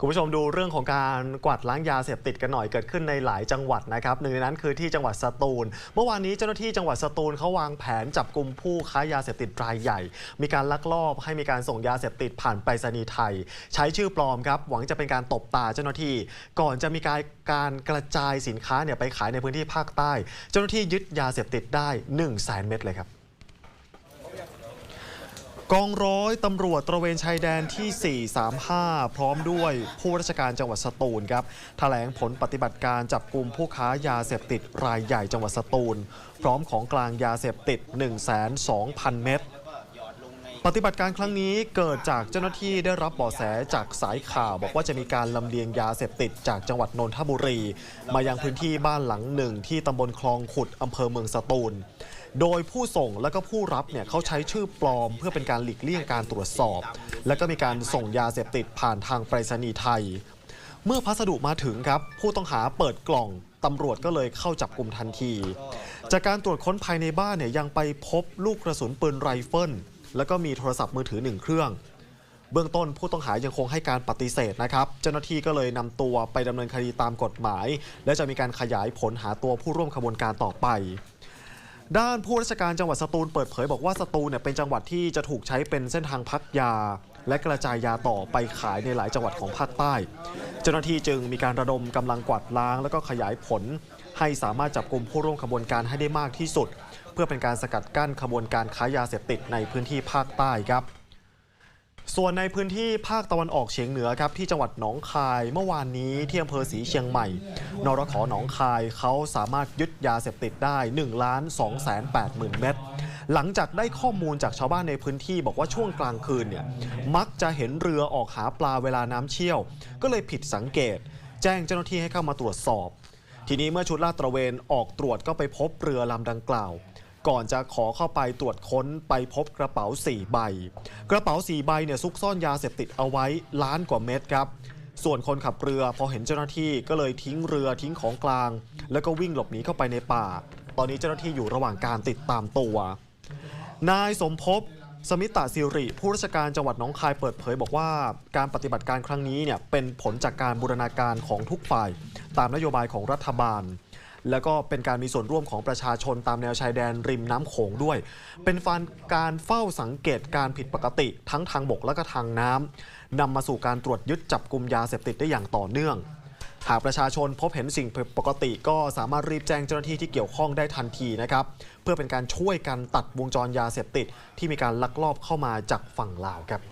คุณผู้ชมดูเรื่องของการกวาดล้างยาเสพติดกันหน่อยเกิดขึ้นในหลายจังหวัดนะครับหนึ่งในนั้นคือที่จังหวัดสตูล เมื่อวานนี้เจ้าหน้าที่จังหวัดสตูลเขาวางแผนจับกลุ่มผู้ค้ายาเสพติดรายใหญ่ มีการลักลอบให้มีการส่งยาเสพติดผ่านไปรษณีย์ไทย ใช้ชื่อปลอมครับหวังจะเป็นการตบตาเจ้าหน้าที่ ก่อนจะมีการการกระจายสินค้าเนี่ยไปขายในพื้นที่ภาคใต้ เจ้าหน้าที่ยึดยาเสพติดได้ 1 0 0 0 0แสนเม็ดเลยครับ กองร้อยตำรวจตระเวนชายแดนที่ 435 พร้อมด้วยผู้ราชการจังหวัดสตูลครับแถลงผลปฏิบัติการจับกลุ่มผู้ค้ายาเสพติดรายใหญ่จังหวัดสตูล พร้อมของกลางยาเสพติด 1,200,000 เม็ดปฏิบัติการครั้งนี้เกิดจากเจ้าหน้าที่ได้รับเบาะแสจากสายข่าว บอกว่าจะมีการลำเลียงยาเสพติดจากจังหวัดนนทบุรี มายังพื้นที่บ้านหลังหนึ่งที่ตำบลคลองขุดอำเภอเมืองสตูล โดยผู้ส่งและก็ผู้รับเนี่ยเขาใช้ชื่อปลอม เพื่อเป็นการหลีกเลี่ยงการตรวจสอบ และก็มีการส่งยาเสพติดผ่านทางไปรษณีย์ไทย เมื่อพัสดุมาถึงครับ ผู้ต้องหาเปิดกล่องตำรวจก็เลยเข้าจับกลุ่มทันที จากการตรวจค้นภายในบ้านเนี่ยยังไปพบลูกกระสุนปืนไรเฟิลแล้วก็มีโทรศัพท์มือถือหนึ่งเครื่อง เบื้องต้นผู้ต้องหายังคงให้การปฏิเสธนะครับ เจ้าหน้าที่ก็เลยนำตัวไปดำเนินคดีตามกฎหมาย และจะมีการขยายผลหาตัวผู้ร่วมขบวนการต่อไป ด้านผู้ราชการจังหวัดสตูลเปิดเผยบอกว่าสตูลเนี่ยเป็นจังหวัดที่จะถูกใช้เป็นเส้นทางพักยา และกระจายยาต่อไปขายในหลายจังหวัดของภาคใต้ เจ้าหน้าที่จึงมีการระดมกำลังกวาดล้าง แล้วก็ขยายผล ให้สามารถจับกลุ่มผู้ร่วมขบวนการให้ได้มากที่สุด เพื่อเป็นการสกัดกั้นขบวนการค้ายาเสพติดในพื้นที่ภาคใต้ครับ ส่วนในพื้นที่ภาคตะวันออกเฉียงเหนือครับที่จังหวัดหนองคายเมื่อวานนี้ที่อำเภอศรีเชียงใหม่ นรขหนองคายเขาสามารถยึดยาเสพติดได้1ล้าน2แสน8หมื่นเม็ดหลังจากได้ข้อมูลจากชาวบ้านในพื้นที่บอกว่าช่วงกลางคืนเนี่ยมักจะเห็นเรือออกหาปลาเวลาน้ำเชี่ยว ก็เลยผิดสังเกต แจ้งเจ้าหน้าที่ให้เข้ามาตรวจสอบ ทีนี้เมื่อชุดลาดตระเวนออกตรวจก็ไปพบเรือลำดังกล่าว ก่อนจะขอเข้าไปตรวจค้นไปพบกระเป๋า 4 ใบ กระเป๋า 4 ใบเนี่ยซุกซ่อนยาเสพติดเอาไว้ล้านกว่าเม็ดครับ ส่วนคนขับเรือพอเห็นเจ้าหน้าที่ก็เลยทิ้งเรือทิ้งของกลาง แล้วก็วิ่งหลบหนีเข้าไปในป่า ตอนนี้เจ้าหน้าที่อยู่ระหว่างการติดตามตัวนายสมภพสมิตาสิริ ผู้ราชการจังหวัดหนองคายเปิดเผยบอกว่า การปฏิบัติการครั้งนี้เนี่ยเป็นผลจากการบูรณาการของทุกฝ่าย ตามนโยบายของรัฐบาล แล้วก็เป็นการมีส่วนร่วมของประชาชนตามแนวชายแดนริมน้ำโขงด้วย เป็นฟันการเฝ้าสังเกตการผิดปกติทั้งทางบกและก็ทางน้ำนำมาสู่การตรวจยึดจับกลุ่มยาเสพติดได้อย่างต่อเนื่องหากประชาชนพบเห็นสิ่งผิดปกติก็สามารถรีบแจ้งเจ้าหน้าที่ที่เกี่ยวข้องได้ทันทีนะครับ เพื่อเป็นการช่วยกันตัดวงจรยาเสพติดที่มีการลักลอบเข้ามาจากฝั่งลาวครับ